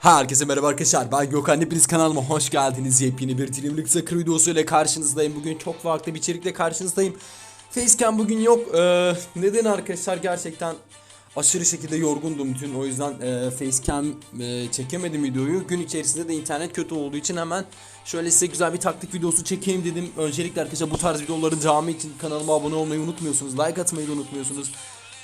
Herkese merhaba arkadaşlar ben Gökhan hepiniz kanalıma hoş geldiniz. Yepyeni bir Dreamlik Zakır videosu ile karşınızdayım. Bugün çok farklı bir içerikle karşınızdayım. Facecam bugün yok. Ee, neden arkadaşlar? Gerçekten aşırı şekilde yorgundum dün. O yüzden e, Facecam e, çekemedim videoyu. Gün içerisinde de internet kötü olduğu için hemen şöyle size güzel bir taktik videosu çekeyim dedim. Öncelikle arkadaşlar bu tarz videoların devamı için kanalıma abone olmayı unutmuyorsunuz. Like atmayı da unutmuyorsunuz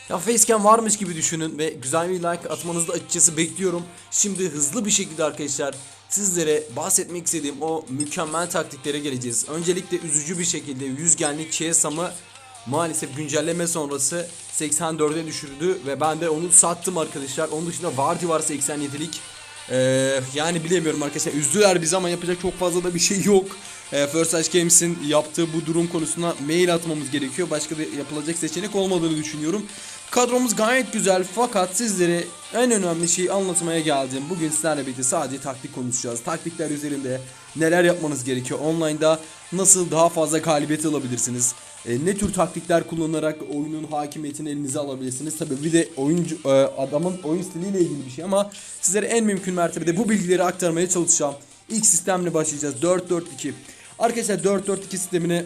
ya facecam varmış gibi düşünün ve güzel bir like atmanızı açıkçası bekliyorum. Şimdi hızlı bir şekilde arkadaşlar sizlere bahsetmek istediğim o mükemmel taktiklere geleceğiz. Öncelikle üzücü bir şekilde yüzgenlik Chiesa'mı maalesef güncelleme sonrası 84'e düşürdü ve ben de onu sattım arkadaşlar. Onun dışında Vardy var 87'lik. Ee, yani bilemiyorum arkadaşlar üzdüler bizi ama yapacak çok fazla da bir şey yok. Ee, First Touch Games'in yaptığı bu durum konusuna mail atmamız gerekiyor. Başka bir yapılacak seçenek olmadığını düşünüyorum. Kadromuz gayet güzel fakat sizlere en önemli şeyi anlatmaya geldim. Bugün sizlerle birlikte sadece taktik konuşacağız. Taktikler üzerinde neler yapmanız gerekiyor. Online'da nasıl daha fazla galibiyet alabilirsiniz. E, ne tür taktikler kullanarak oyunun hakimiyetini elinize alabilirsiniz. Tabii bir de oyuncu e, adamın oyun stiliyle ilgili bir şey ama sizlere en mümkün mertebede bu bilgileri aktarmaya çalışacağım. İlk sistemle başlayacağız. 4-4-2. Arkadaşlar 4-4-2 sistemine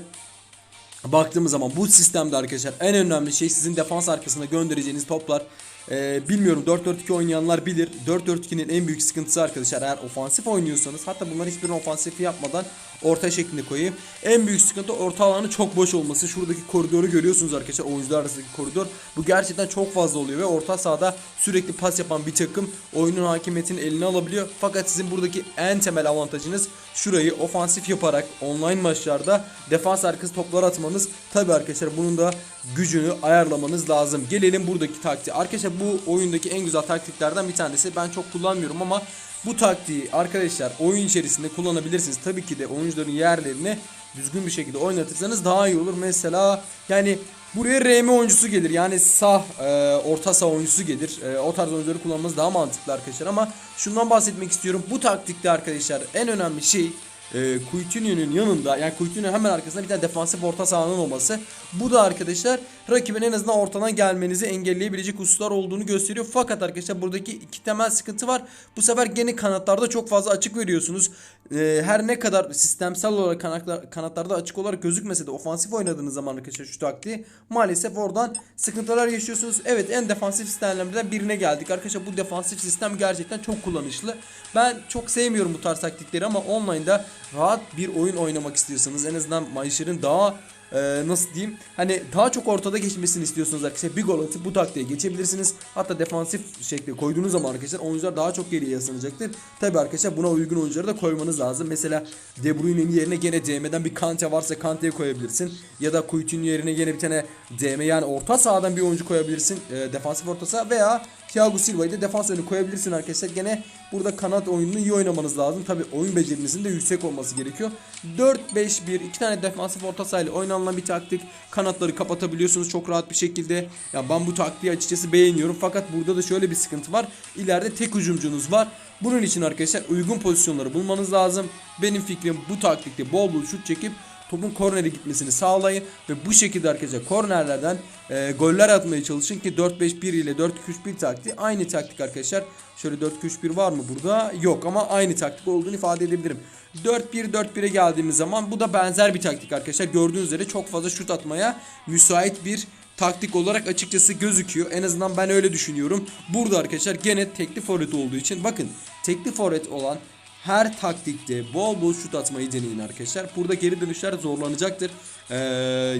baktığımız zaman bu sistemde arkadaşlar en önemli şey sizin defans arkasına göndereceğiniz toplar. Ee, bilmiyorum 4-4-2 oynayanlar bilir. 4-4-2'nin en büyük sıkıntısı arkadaşlar eğer ofansif oynuyorsanız hatta bunlar hiçbirini ofansif yapmadan orta şeklinde koyayım. En büyük sıkıntı orta alanı çok boş olması. Şuradaki koridoru görüyorsunuz arkadaşlar oyuncular arasındaki koridor. Bu gerçekten çok fazla oluyor ve orta sahada sürekli pas yapan bir takım oyunun hakimiyetini eline alabiliyor. Fakat sizin buradaki en temel avantajınız şurayı ofansif yaparak online maçlarda defans arkası toplar atmanız. Tabi arkadaşlar bunun da gücünü ayarlamanız lazım. Gelelim buradaki taktiğe. Arkadaşlar bu oyundaki en güzel taktiklerden bir tanesi. Ben çok kullanmıyorum ama bu taktiği arkadaşlar oyun içerisinde kullanabilirsiniz. Tabii ki de oyuncuların yerlerini düzgün bir şekilde oynatırsanız daha iyi olur. Mesela yani buraya RM oyuncusu gelir. Yani sağ e, orta sağ oyuncusu gelir. E, o tarz oyuncuları kullanmanız daha mantıklı arkadaşlar ama şundan bahsetmek istiyorum. Bu taktikte arkadaşlar en önemli şey e, Coutinho'nun yanında yani Coutinho'nun hemen arkasında bir tane defansif orta sahanın olması. Bu da arkadaşlar rakibin en azından ortadan gelmenizi engelleyebilecek hususlar olduğunu gösteriyor. Fakat arkadaşlar buradaki iki temel sıkıntı var. Bu sefer gene kanatlarda çok fazla açık veriyorsunuz. E, her ne kadar sistemsel olarak kanatlar, kanatlarda açık olarak gözükmese de ofansif oynadığınız zaman arkadaşlar şu taktiği maalesef oradan sıkıntılar yaşıyorsunuz. Evet en defansif sistemlerden birine geldik. Arkadaşlar bu defansif sistem gerçekten çok kullanışlı. Ben çok sevmiyorum bu tarz taktikleri ama online'da rahat bir oyun oynamak istiyorsanız en azından maçların daha e, nasıl diyeyim hani daha çok ortada geçmesini istiyorsunuz arkadaşlar bir gol atıp bu taktiğe geçebilirsiniz. Hatta defansif şekli koyduğunuz zaman arkadaşlar oyuncular daha çok geriye yaslanacaktır tabi arkadaşlar buna uygun oyuncuları da koymanız lazım. Mesela De Bruyne'nin yerine gene DM'den bir Kante varsa Kante'yi koyabilirsin. Ya da Coutinho yerine gene bir tane DM yani orta sahadan bir oyuncu koyabilirsin e, defansif orta saha veya Thiago Silva'yı da defans önü koyabilirsin arkadaşlar. Gene burada kanat oyununu iyi oynamanız lazım. Tabi oyun becerinizin de yüksek olması gerekiyor. 4-5-1 iki tane defansif orta sahayla oynanılan bir taktik. Kanatları kapatabiliyorsunuz çok rahat bir şekilde. Ya ben bu taktiği açıkçası beğeniyorum. Fakat burada da şöyle bir sıkıntı var. İleride tek hücumcunuz var. Bunun için arkadaşlar uygun pozisyonları bulmanız lazım. Benim fikrim bu taktikte bol bol şut çekip topun kornere gitmesini sağlayın ve bu şekilde arkadaşlar kornerlerden e, goller atmaya çalışın ki 4-5-1 ile 4-2-3-1 taktiği aynı taktik arkadaşlar. Şöyle 4-2-3-1 var mı burada? Yok ama aynı taktik olduğunu ifade edebilirim. 4-1-4-1'e geldiğimiz zaman bu da benzer bir taktik arkadaşlar. Gördüğünüz üzere çok fazla şut atmaya müsait bir taktik olarak açıkçası gözüküyor. En azından ben öyle düşünüyorum. Burada arkadaşlar gene tekli forvet olduğu için bakın tekli forvet olan her taktikte bol bol şut atmayı deneyin arkadaşlar. Burada geri dönüşler zorlanacaktır. Ee,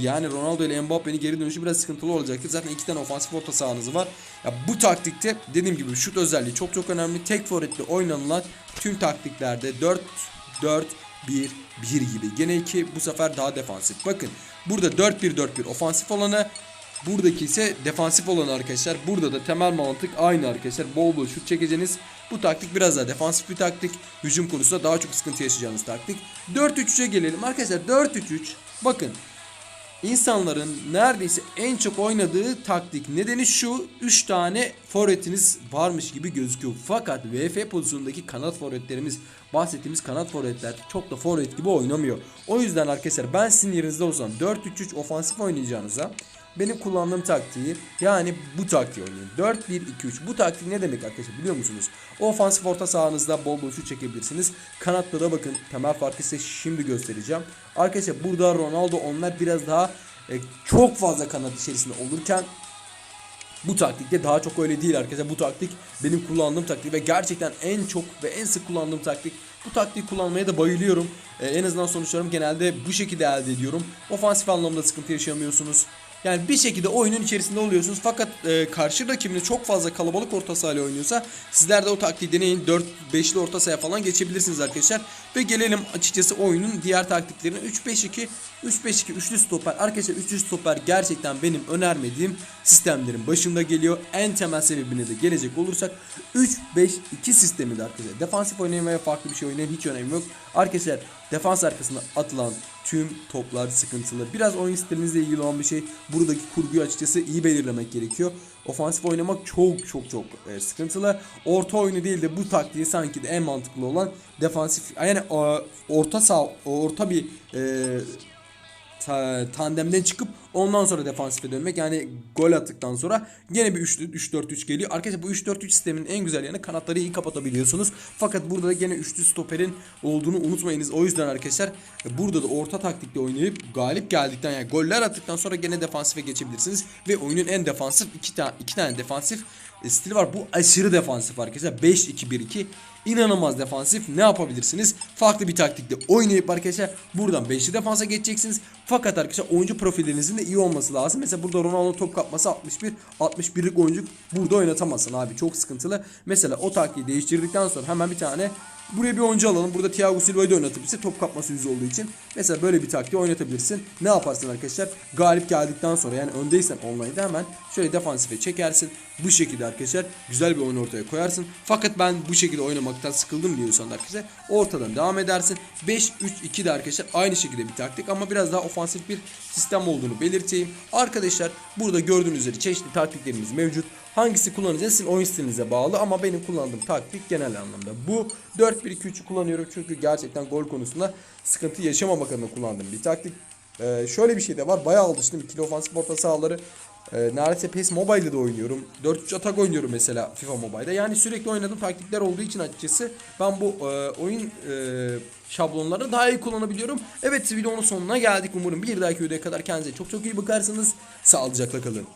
yani Ronaldo ile Mbappe'nin geri dönüşü biraz sıkıntılı olacaktır. Zaten iki tane ofansif orta sahanız var. Ya bu taktikte dediğim gibi şut özelliği çok çok önemli. Tek forvetle oynanılan tüm taktiklerde 4 4 1 1 gibi. Gene iki bu sefer daha defansif. Bakın burada 4-1-4-1 ofansif olanı Buradaki ise defansif olan arkadaşlar. Burada da temel mantık aynı arkadaşlar. Bol bol şut çekeceğiniz. Bu taktik biraz daha defansif bir taktik. Hücum konusunda daha çok sıkıntı yaşayacağınız taktik. 4-3-3'e gelelim arkadaşlar. 4-3-3 bakın İnsanların neredeyse en çok oynadığı taktik nedeni şu 3 tane forvetiniz varmış gibi gözüküyor. Fakat VF pozisyonundaki kanat forvetlerimiz bahsettiğimiz kanat forvetler çok da forvet gibi oynamıyor. O yüzden arkadaşlar ben sizin yerinizde olsam 4-3-3 ofansif oynayacağınıza benim kullandığım taktiği yani bu taktiği oynayın. 4-1-2-3 bu taktik ne demek arkadaşlar biliyor musunuz? Ofansif orta sahanızda bol bol şut çekebilirsiniz. Kanatta da bakın temel farkı size şimdi göstereceğim. Arkadaşlar burada Ronaldo onlar biraz daha e, çok fazla kanat içerisinde olurken bu taktikte daha çok öyle değil arkadaşlar. Bu taktik benim kullandığım taktik ve gerçekten en çok ve en sık kullandığım taktik. Bu taktiği kullanmaya da bayılıyorum. Ee, en azından sonuçlarımı genelde bu şekilde elde ediyorum. Ofansif anlamda sıkıntı yaşamıyorsunuz. Yani bir şekilde oyunun içerisinde oluyorsunuz fakat e, karşı rakibiniz çok fazla kalabalık orta sahayla oynuyorsa sizler de o taktiği deneyin 4-5'li orta sahaya falan geçebilirsiniz arkadaşlar. Ve gelelim açıkçası oyunun diğer taktiklerine 3-5-2 3-5-2 üçlü stoper arkadaşlar üçlü stoper gerçekten benim önermediğim sistemlerin başında geliyor. En temel sebebine de gelecek olursak 3-5-2 sistemi arkadaşlar. Defansif oynayın veya farklı bir şey oynayın hiç önemi yok. Arkadaşlar defans arkasında atılan tüm toplar sıkıntılı. Biraz oyun stilinizle ilgili olan bir şey. Buradaki kurguyu açıkçası iyi belirlemek gerekiyor. Ofansif oynamak çok çok çok e, sıkıntılı. Orta oyunu değil de bu taktiği sanki de en mantıklı olan defansif yani e, orta sağ orta bir e, ta- tandemden çıkıp ondan sonra defansife dönmek. Yani gol attıktan sonra gene bir 3-4-3 geliyor. Arkadaşlar bu 3-4-3 sistemin en güzel yanı kanatları iyi kapatabiliyorsunuz. Fakat burada da gene üçlü stoperin olduğunu unutmayınız. O yüzden arkadaşlar burada da orta taktikle oynayıp galip geldikten yani goller attıktan sonra gene defansife geçebilirsiniz. Ve oyunun en defansif iki, ta- tane defansif e, stili var. Bu aşırı defansif arkadaşlar. 5-2-1-2 inanılmaz defansif. Ne yapabilirsiniz? Farklı bir taktikle oynayıp arkadaşlar buradan 5'li defansa geçeceksiniz. Fakat arkadaşlar oyuncu profillerinizin de iyi olması lazım. Mesela burada Ronaldo top kapması 61. 61'lik oyuncu burada oynatamazsın abi. Çok sıkıntılı. Mesela o taktiği değiştirdikten sonra hemen bir tane Buraya bir oyuncu alalım. Burada Thiago Silva'yı da oynatabilirsin. Top kapması yüzü olduğu için. Mesela böyle bir taktiği oynatabilirsin. Ne yaparsın arkadaşlar? Galip geldikten sonra yani öndeysen online'da hemen şöyle defansife çekersin. Bu şekilde arkadaşlar güzel bir oyun ortaya koyarsın. Fakat ben bu şekilde oynamaktan sıkıldım diyorsan da arkadaşlar ortadan devam edersin. 5-3-2 de arkadaşlar aynı şekilde bir taktik ama biraz daha ofansif bir sistem olduğunu belirteyim. Arkadaşlar burada gördüğünüz üzere çeşitli taktiklerimiz mevcut. Hangisi kullanacağınız sizin oyun stilinize bağlı ama benim kullandığım taktik genel anlamda bu. 4-1-2-3'ü kullanıyorum çünkü gerçekten gol konusunda sıkıntı yaşamamak adına kullandığım bir taktik. Ee, şöyle bir şey de var. Bayağı alıştım. İkili ofansif orta sahaları e, neredeyse PES Mobile'de de oynuyorum. 4-3 atak oynuyorum mesela FIFA Mobile'de. Yani sürekli oynadığım taktikler olduğu için açıkçası ben bu e, oyun e, şablonlarını daha iyi kullanabiliyorum. Evet videonun sonuna geldik. Umarım bir dahaki videoya kadar kendinize çok çok iyi bakarsınız. Sağlıcakla kalın.